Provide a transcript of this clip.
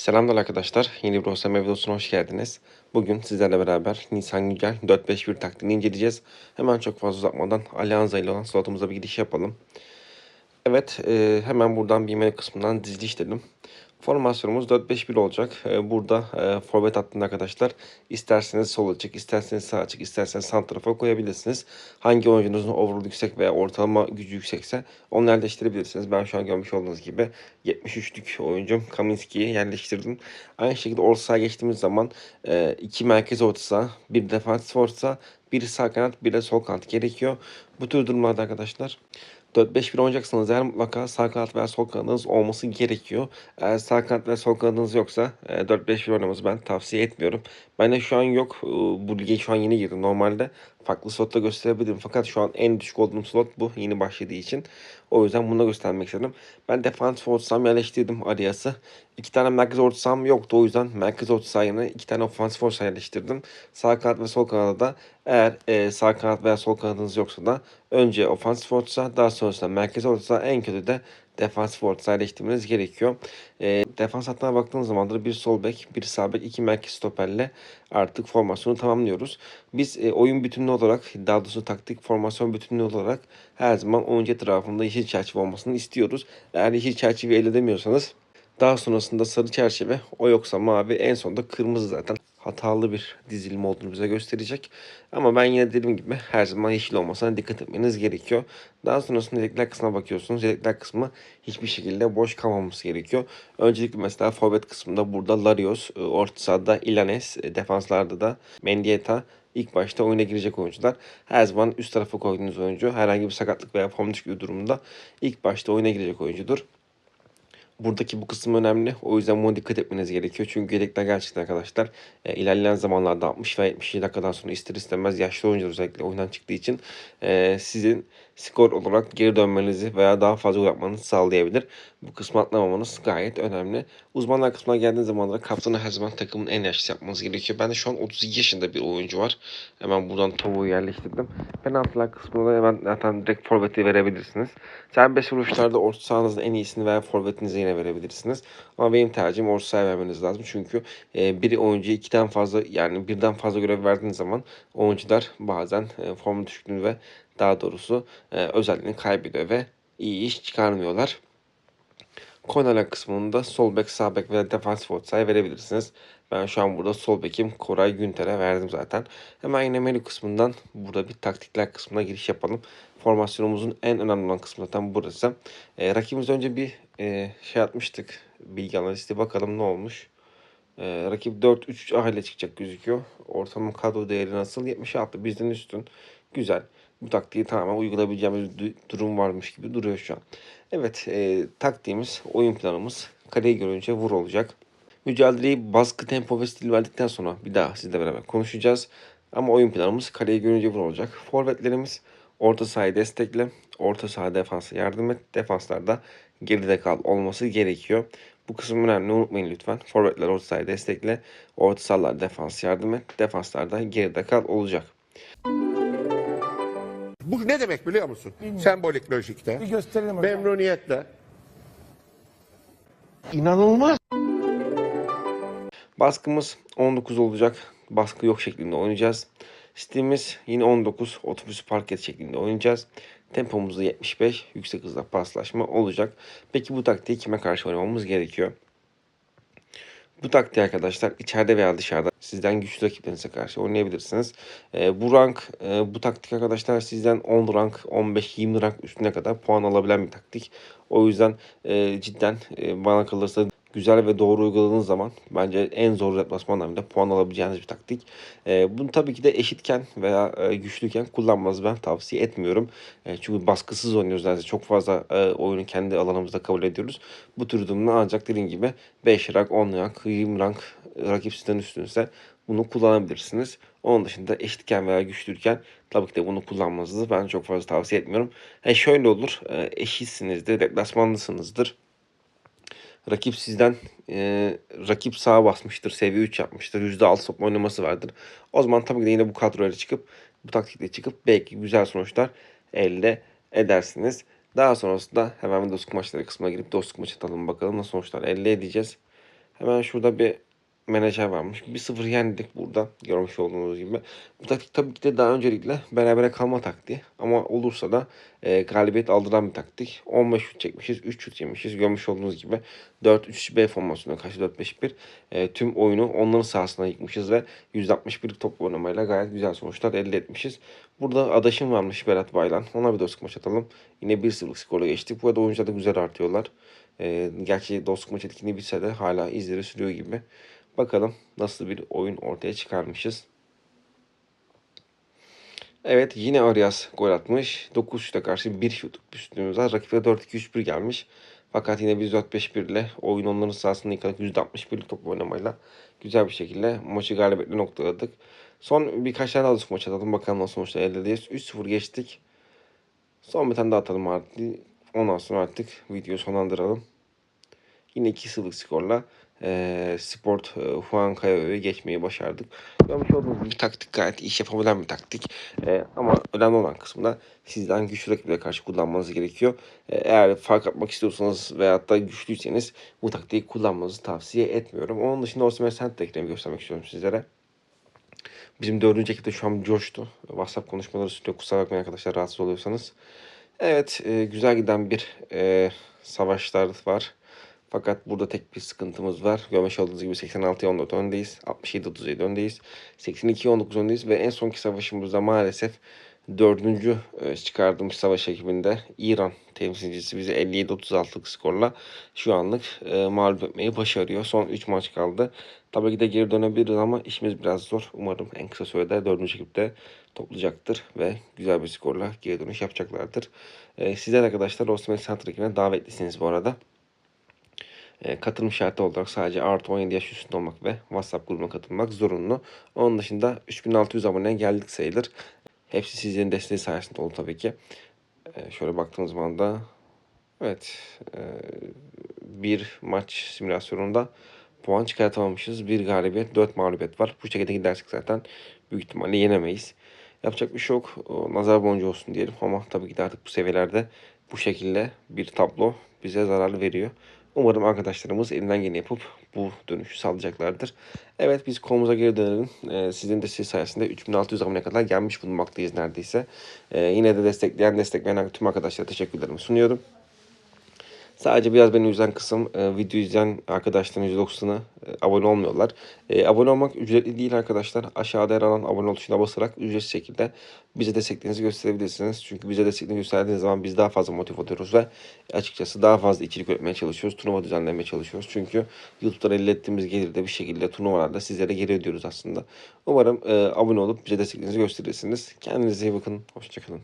Selamlar arkadaşlar. Yeni bir OSM videosuna hoş geldiniz. Bugün sizlerle beraber Nisan Güncel 451 taktiğini inceleyeceğiz. Hemen çok fazla uzatmadan Alianza ile olan slotumuza bir giriş yapalım. Evet, e, hemen buradan bir menü kısmından diziliş dedim. Formasyonumuz 4-5-1 olacak. E, burada e, forvet hattında arkadaşlar isterseniz sol açık, isterseniz sağ açık, isterseniz santrafor koyabilirsiniz. Hangi oyuncunuzun overall yüksek veya ortalama gücü yüksekse onu yerleştirebilirsiniz. Ben şu an görmüş olduğunuz gibi 73'lük oyuncum Kaminski'yi yerleştirdim. Aynı şekilde orta geçtiğimiz zaman e, iki merkez orta bir defansif orta bir sağ kanat, bir de sol kanat gerekiyor. Bu tür durumlarda arkadaşlar 4-5-1 oynayacaksanız eğer mutlaka sağ kanat veya sol kanadınız olması gerekiyor. Eğer sağ kanat ve sol kanadınız yoksa e, 4-5-1 oynamanızı ben tavsiye etmiyorum. Ben de şu an yok. E, Bu lige şu an yeni girdim. Normalde farklı slotta gösterebilirim. Fakat şu an en düşük olduğum slot bu. Yeni başladığı için. O yüzden bunu göstermek istedim. Ben defans orta saham yerleştirdim Arias'ı. İki tane merkez orta saham yoktu. O yüzden merkez orta saha yerine iki tane ofansif orta yerleştirdim. Sağ kanat ve sol kanada da eğer e, sağ kanat veya sol kanadınız yoksa da önce ofansif orta saha daha sonrasında merkez orta saha en kötü de defansif orta saha yerleştirmeniz gerekiyor. E, defans hattına baktığınız zamandır bir sol bek, bir sağ bek, iki merkez stoperle artık formasyonu tamamlıyoruz. Biz e, oyun bütünlüğü olarak, daha doğrusu taktik formasyon bütünlüğü olarak her zaman oyuncu etrafında yeşil çerçeve olmasını istiyoruz. Eğer yeşil çerçeveyi elde edemiyorsanız daha sonrasında sarı çerçeve, o yoksa mavi, en sonunda kırmızı zaten hatalı bir dizilim olduğunu bize gösterecek. Ama ben yine dediğim gibi her zaman yeşil olmasına dikkat etmeniz gerekiyor. Daha sonrasında yedekler kısmına bakıyorsunuz. Yedekler kısmı hiçbir şekilde boş kalmaması gerekiyor. Öncelikle mesela forvet kısmında burada Larios, e, orta sahada Ilanes, e, defanslarda da Mendieta, ilk başta oyuna girecek oyuncular. Her zaman üst tarafa koyduğunuz oyuncu herhangi bir sakatlık veya form düşüklüğü durumunda ilk başta oyuna girecek oyuncudur. Buradaki bu kısım önemli. O yüzden buna dikkat etmeniz gerekiyor. Çünkü yedekler gerçekten arkadaşlar e, ilerleyen zamanlarda 60 ve 70 dakikadan sonra ister istemez yaşlı oyuncular özellikle oyundan çıktığı için e, sizin skor olarak geri dönmenizi veya daha fazla yapmanızı sağlayabilir. Bu kısmı atlamamanız gayet önemli. Uzmanlar kısmına geldiğiniz zaman da kaptanı her zaman takımın en yaşlısı yapmanız gerekiyor. Ben de şu an 32 yaşında bir oyuncu var. Hemen buradan tavuğu yerleştirdim. Penaltılar kısmında da hemen zaten direkt forveti verebilirsiniz. Serbest vuruşlarda orta sahanızın en iyisini veya forvetinize yine verebilirsiniz. Ama benim tercihim orta sahaya vermeniz lazım. Çünkü e, bir oyuncuya ikiden fazla yani birden fazla görev verdiğiniz zaman oyuncular bazen e, form düşüklüğünü ve daha doğrusu e, özelliğini kaybediyor ve iyi iş çıkarmıyorlar. Kornerler kısmında sol bek, sağ bek ve defansif orta sahaya verebilirsiniz. Ben şu an burada sol bekim Koray Günter'e verdim zaten. Hemen yine menü kısmından burada bir taktikler kısmına giriş yapalım. Formasyonumuzun en önemli olan kısmı zaten burası. E, rakibimiz önce bir e, şey atmıştık. Bilgi analisti bakalım ne olmuş. E, rakip 4-3 ile çıkacak gözüküyor. Ortamın kadro değeri nasıl? 76 bizden üstün. Güzel. Bu taktiği tamamen uygulayabileceğimiz durum varmış gibi duruyor şu an. Evet e, taktiğimiz, oyun planımız kaleyi görünce vur olacak. Mücadeleyi baskı, tempo ve stil verdikten sonra bir daha sizle beraber konuşacağız. Ama oyun planımız kaleyi görünce vur olacak. Forvetlerimiz orta sahayı destekle, orta saha defansa yardım et, defanslarda geride kal olması gerekiyor. Bu kısım önemli unutmayın lütfen. Forvetler orta sahayı destekle, orta sahalar defans yardım et, defanslarda geride kal olacak. Bu ne demek biliyor musun? Sembolik lojikte. Bir gösterelim hocam. Memnuniyetle. İnanılmaz. Baskımız 19 olacak. Baskı yok şeklinde oynayacağız. Stilimiz yine 19. Otobüs parket şeklinde oynayacağız. Tempomuzda 75. Yüksek hızla paslaşma olacak. Peki bu taktiği kime karşı oynamamız gerekiyor? Bu taktiği arkadaşlar içeride veya dışarıda sizden güçlü rakiplerinize karşı oynayabilirsiniz. Ee, bu rank, e, bu taktik arkadaşlar sizden 10 rank, 15-20 rank üstüne kadar puan alabilen bir taktik. O yüzden e, cidden e, bana kalırsa güzel ve doğru uyguladığınız zaman bence en zor deplasmanlarında puan alabileceğiniz bir taktik. E, bunu tabii ki de eşitken veya e, güçlüyken kullanmanızı ben tavsiye etmiyorum. E, çünkü baskısız oynuyoruz. Yani çok fazla e, oyunu kendi alanımızda kabul ediyoruz. Bu tür durumda ancak dediğim gibi 5 rank, 10 rank, 20 rank rakip sizden üstünse bunu kullanabilirsiniz. Onun dışında eşitken veya güçlüyken tabii ki de bunu kullanmanızı ben çok fazla tavsiye etmiyorum. E şöyle olur, e, eşitsinizdir, deplasmanlısınızdır rakip sizden e, rakip sağa basmıştır, seviye 3 yapmıştır, %6 top oynaması vardır. O zaman tabii ki de yine bu kadroyla çıkıp, bu taktikle çıkıp belki güzel sonuçlar elde edersiniz. Daha sonrasında hemen dostluk maçları kısmına girip dostluk maçı atalım bakalım nasıl sonuçlar elde edeceğiz. Hemen şurada bir menajer varmış. 1-0 yendik burada görmüş olduğunuz gibi. Bu taktik tabii ki de daha öncelikle berabere kalma taktiği. Ama olursa da e, galibiyet aldıran bir taktik. 15 şut çekmişiz, 3 şut yemişiz. Görmüş olduğunuz gibi 4-3-B formasyonuna karşı 4-5-1 e, tüm oyunu onların sahasına yıkmışız ve 161 top oynamayla gayet güzel sonuçlar elde etmişiz. Burada adaşım varmış Berat Baylan. Ona bir dostluk maç atalım. Yine 1-0 skorla geçtik. Bu arada oyuncular da güzel artıyorlar. E, gerçi dostluk maç etkinliği bitse de hala izleri sürüyor gibi. Bakalım nasıl bir oyun ortaya çıkarmışız. Evet yine Arias gol atmış. 9 şuta karşı 1 şut üstünümüz var. Rakibe 4-2-3-1 gelmiş. Fakat yine biz 4-5-1 ile oyun onların sahasında yıkadık. %61'lik top oynamayla güzel bir şekilde maçı galibiyetle noktaladık. Son birkaç tane daha da maç atalım. Bakalım nasıl sonuçlar elde edeceğiz. 3-0 geçtik. Son bir tane daha atalım artık. Ondan sonra artık videoyu sonlandıralım. Yine 2-0'lık skorla e, Sport e, Huancayo'yu geçmeyi başardık. Görmüş olduğunuz gibi taktik gayet iş yapabilen bir taktik. E, ama önemli olan kısmında sizden güçlü rakiplere karşı kullanmanız gerekiyor. E, eğer fark atmak istiyorsanız veyahut da güçlüyseniz bu taktiği kullanmanızı tavsiye etmiyorum. Onun dışında Osman Sent tekniğimi göstermek istiyorum sizlere. Bizim dördüncü ekipte şu an coştu. WhatsApp konuşmaları sürüyor. Kusura bakmayın arkadaşlar rahatsız oluyorsanız. Evet e, güzel giden bir e, savaşlar var. Fakat burada tek bir sıkıntımız var. Görmüş olduğunuz gibi 86'ya 14 öndeyiz. 67-37 öndeyiz. 82'ye 19 öndeyiz. Ve en sonki savaşımızda maalesef dördüncü e, çıkardığımız savaş ekibinde İran temsilcisi bizi 57-36'lık skorla şu anlık e, mağlup etmeyi başarıyor. Son 3 maç kaldı. Tabii ki de geri dönebiliriz ama işimiz biraz zor. Umarım en kısa sürede dördüncü ekipte toplayacaktır ve güzel bir skorla geri dönüş yapacaklardır. E, sizler arkadaşlar Osman Center ekibine davetlisiniz bu arada. E, katılım şartı olarak sadece artı 17 yaş üstünde olmak ve WhatsApp grubuna katılmak zorunlu. Onun dışında 3600 aboneye geldik sayılır. Hepsi sizlerin desteği sayesinde oldu tabii ki. E, şöyle baktığımız zaman da evet e, bir maç simülasyonunda puan çıkartamamışız. Bir galibiyet, dört mağlubiyet var. Bu şekilde gidersek zaten büyük ihtimalle yenemeyiz. Yapacak bir şey yok. Nazar boncuğu olsun diyelim ama tabii ki de artık bu seviyelerde bu şekilde bir tablo bize zarar veriyor. Umarım arkadaşlarımız elinden geleni yapıp bu dönüşü sağlayacaklardır. Evet biz konumuza geri dönelim. Ee, sizin desteği sayesinde 3600 abone kadar gelmiş bulunmaktayız neredeyse. Ee, yine de destekleyen, destekleyen tüm arkadaşlara teşekkürlerimi sunuyorum. Sadece biraz beni üzen kısım e, video izleyen arkadaşların %90'ı e, abone olmuyorlar. E, abone olmak ücretli değil arkadaşlar. Aşağıda yer alan abone ol tuşuna basarak ücretsiz şekilde bize desteklerinizi gösterebilirsiniz. Çünkü bize desteklerini gösterdiğiniz zaman biz daha fazla motive oluyoruz ve açıkçası daha fazla içerik üretmeye çalışıyoruz. Turnuva düzenlemeye çalışıyoruz. Çünkü YouTube'dan elde ettiğimiz gelirde bir şekilde turnuvalarda sizlere geri ödüyoruz aslında. Umarım e, abone olup bize desteklerinizi gösterirsiniz. Kendinize iyi bakın. Hoşçakalın.